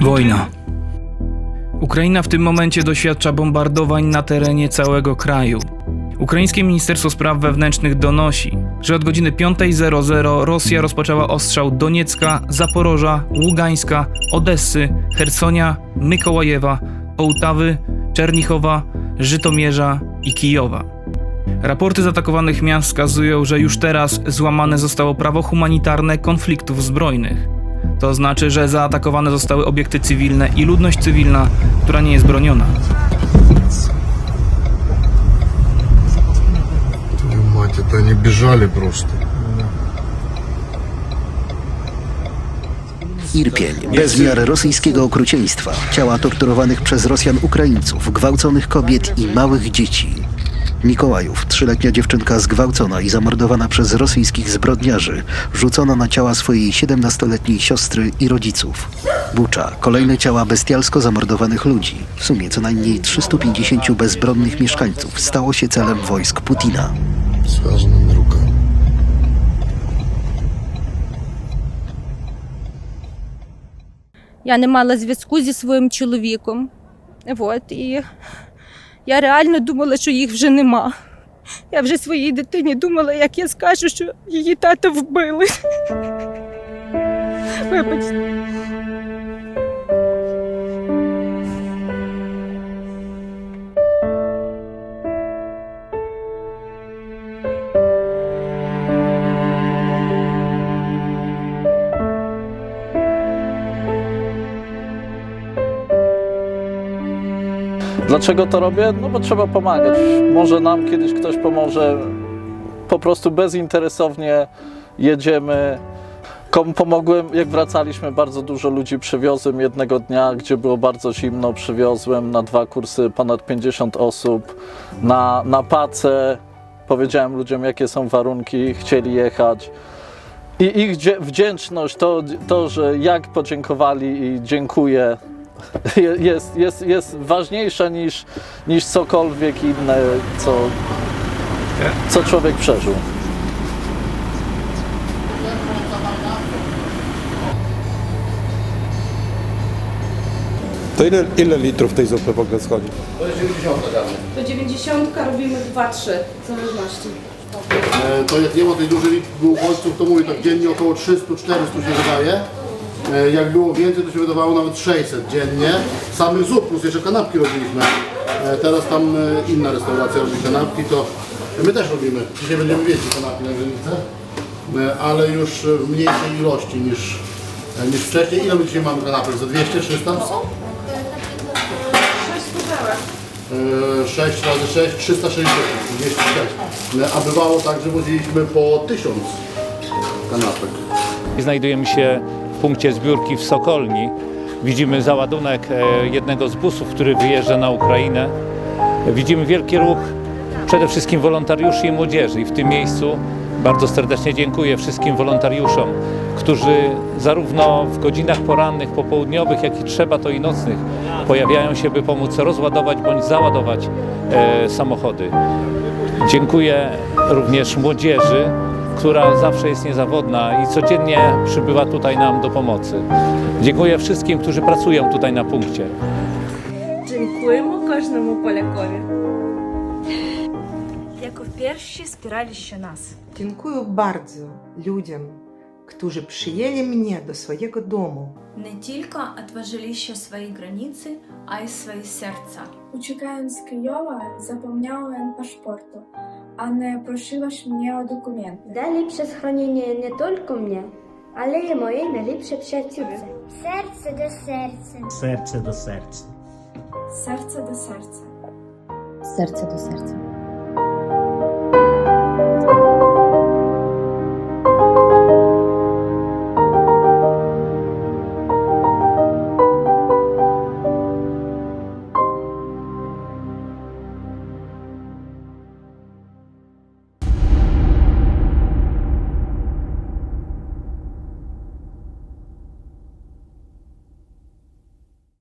Wojna. Ukraina w tym momencie doświadcza bombardowań na terenie całego kraju. Ukraińskie Ministerstwo Spraw Wewnętrznych donosi, że od godziny 5.00 Rosja rozpoczęła ostrzał Doniecka, Zaporoża, Ługańska, Odessy, Hersonia, Mykołajewa, Połtawy, Czernichowa, Żytomierza i Kijowa. Raporty z atakowanych miast wskazują, że już teraz złamane zostało prawo humanitarne konfliktów zbrojnych. To znaczy, że zaatakowane zostały obiekty cywilne i ludność cywilna, która nie jest broniona. Твою мать, это они бежали просто. Irpień, bezmiar rosyjskiego okrucieństwa, ciała torturowanych przez Rosjan Ukraińców, gwałconych kobiet i małych dzieci. Mikołajów, trzyletnia dziewczynka zgwałcona i zamordowana przez rosyjskich zbrodniarzy, rzucona na ciała swojej 17-letniej siostry i rodziców. Bucza, kolejne ciała bestialsko zamordowanych ludzi. W sumie co najmniej 350 bezbronnych mieszkańców stało się celem wojsk Putina. Связанными руками. Я не мала зв'язку зі своїм чоловіком. От, і я реально думала, що їх вже нема. Я вже своїй дитині думала, як я скажу, що її тата вбили. Вибачте. Dlaczego to robię? No bo trzeba pomagać. Może nam kiedyś ktoś pomoże. Po prostu bezinteresownie jedziemy. Komu pomogłem, jak wracaliśmy, bardzo dużo ludzi przywiozłem jednego dnia, gdzie było bardzo zimno. Przywiozłem na dwa kursy ponad 50 osób. Na, na pacę powiedziałem ludziom, jakie są warunki, chcieli jechać. I ich wdzięczność, to, to, że jak podziękowali i dziękuję, jest, jest, jest ważniejsza niż, niż cokolwiek inne, co, co człowiek przeżył. To ile, ile litrów tej zupy w ogóle schodzi? To 90 robimy 2-3 w zależności. E, To jak nie ma tej dużej liczby uchodźców, to mówię tak dziennie około 300-400 się wydaje. E, Jak było więcej, to się wydawało nawet 600 dziennie. Samych zup plus jeszcze kanapki robiliśmy. E, Teraz tam e, inna restauracja robi kanapki, to my też robimy. Dzisiaj będziemy więcej kanapki na granicę, ale już w mniejszej ilości niż, niż wcześniej. Ile my dzisiaj mamy kanapek? Za 200, 300? 6 pudełek. E, 6 razy 6, 360, 206. E, A bywało tak, że woziliśmy po 1000 kanapek. Znajdujemy się punkcie zbiórki w Sokolni. Widzimy załadunek e, jednego z busów, który wyjeżdża na Ukrainę. Widzimy wielki ruch przede wszystkim wolontariuszy i młodzieży. I w tym miejscu bardzo serdecznie dziękuję wszystkim wolontariuszom, którzy zarówno w godzinach porannych, popołudniowych, jak i trzeba to i nocnych pojawiają się, by pomóc rozładować bądź załadować e, samochody. Dziękuję również młodzieży, która zawsze jest niezawodna i codziennie przybywa tutaj nam do pomocy. Dziękuję wszystkim, którzy pracują tutaj na punkcie. Дякуємо кожному полякові. Як вперше wspieraliście nas. Dziękuję bardzo ludziom, którzy przyjęli mnie do swojego domu. Не тільки отważyliście свої границі, а й свої серця. Uciekając z Kijowa, zapomniałem paszportu, а не прошиваш мне документ. Да ліпше схоронення не тільки мені, але й моїй найліпше пшатівці. Серце до серця. Серце до серця. Серце до серця. Серце до серця.